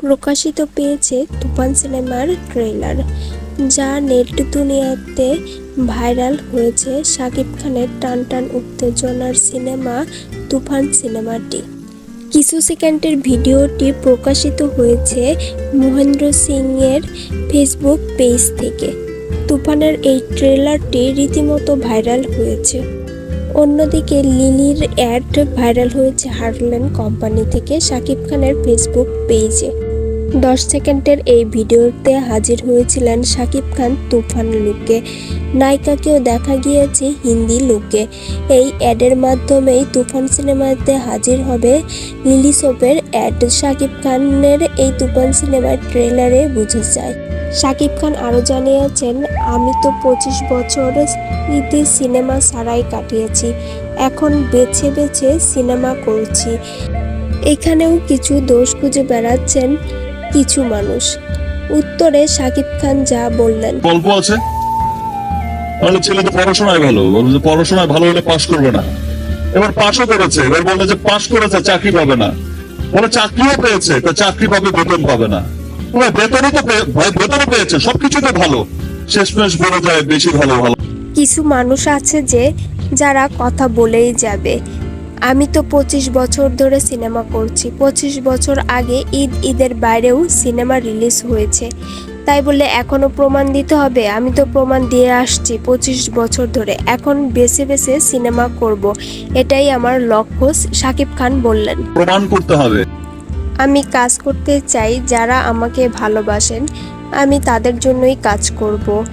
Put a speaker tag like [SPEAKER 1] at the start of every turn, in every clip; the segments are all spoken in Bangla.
[SPEAKER 1] প্রকাশিত পেয়েছে তুফান সিনেমার ট্রেলার যা নেট দুনিয়াতে ভাইরাল হয়েছে শাকিব খানের টান টান উত্তেজনার সিনেমা তুফান সিনেমাটি। কিছু সেকেন্ডের ভিডিওটি প্রকাশিত হয়েছে মহেন্দ্র সিং এর ফেসবুক পেজ থেকে। তুফানের এই ট্রেলারটি রীতিমতো ভাইরাল হয়েছে। অন্যদিকে লিলির অ্যাড ভাইরাল হয়েছে হার্লেন কোম্পানি থেকে শাকিব খানের ফেসবুক পেজে। দশ সেকেন্ডের এই ভিডিওতে হাজির হয়েছিলেন শাকিব খান তুফান লুকে। নায়িকাকেও দেখা গিয়েছে হিন্দি লুকে। এই অ্যাডের মাধ্যমেই তুফান সিনেমাতে হাজির হবে লিলি সোপের অ্যাড। শাকিব খানের এই তুফান সিনেমার ট্রেলারে বুঝে যায়। শাকিব খান আরও জানিয়েছেন, আমি তো পঁচিশ বছর ঈদে সিনেমা ছাড়াই কাটিয়েছি। এখন বেছে বেছে সিনেমা করছি। এখানেও কিছু দোষ খুঁজে বেড়াচ্ছেন কিছু মানুষ। উত্তরে শাকিব খান যা বললেন।
[SPEAKER 2] গল্প আছে? ছেলে তো পড়াশোনায় ভালো। বলল যে পড়াশোনায় ভালো হলে পাশ করবে না। এবার পাশও করেছে। এবার বলল যে পাশ করেছে চাকরি পাবে না। বলে চাকরিও পেয়েছে তা চাকরি পাবে বেতন পাবে না। বেতনও তো বেতনও পেয়েছে সবকিছু তো ভালো। শেষমেশ বলা যায় বেশি ভালো ভালো।
[SPEAKER 1] কিছু মানুষ আছে যে যারা কথা বলেই যাবে। আমি তো পঁচিশ বছর ধরে সিনেমা করছি। পঁচিশ বছর আগে ঈদ ঈদের বাইরেও সিনেমা রিলিজ হয়েছে। তাই বলে এখনও প্রমাণ দিতে হবে। আমি তো প্রমাণ দিয়ে আসছি পঁচিশ বছর ধরে। এখন বেছে বেছে সিনেমা করব। এটাই আমার লক্ষ্য শাকিব খান বললেন।
[SPEAKER 2] প্রমাণ করতে হবে।
[SPEAKER 1] আমি কাজ করতে চাই যারা আমাকে ভালোবাসেন। আমি তাদের জন্যই কাজ করব।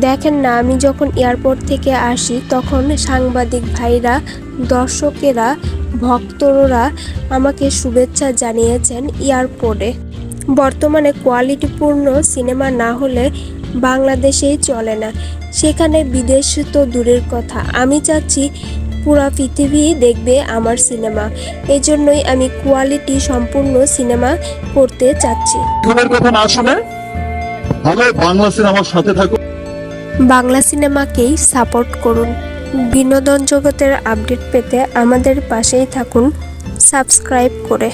[SPEAKER 1] দেখেন না আমি যখন এয়ারপোর্ট থেকে আসি তখন সাংবাদিক ভাইরা দর্শকেরা ভক্তরা আমাকে শুভেচ্ছা জানিয়েছেন এয়ারপোর্টে। বর্তমানে কোয়ালিটিপূর্ণ সিনেমা না হলে বাংলাদেশেই চলে না। সেখানে বিদেশ তো দূরের কথা। আমি চাচ্ছি পুরা পৃথিবী দেখবে আমার সিনেমা। এই জন্যই আমি কোয়ালিটি সম্পূর্ণ সিনেমা করতে চাচ্ছি।
[SPEAKER 2] কথা না শুনে বাংলা সিনেমার সাথে থাকো
[SPEAKER 1] বাংলা সিনেমাকেই সাপোর্ট করুন। বিনোদন জগতের আপডেট পেতে আমাদের পাশেই থাকুন সাবস্ক্রাইব করে।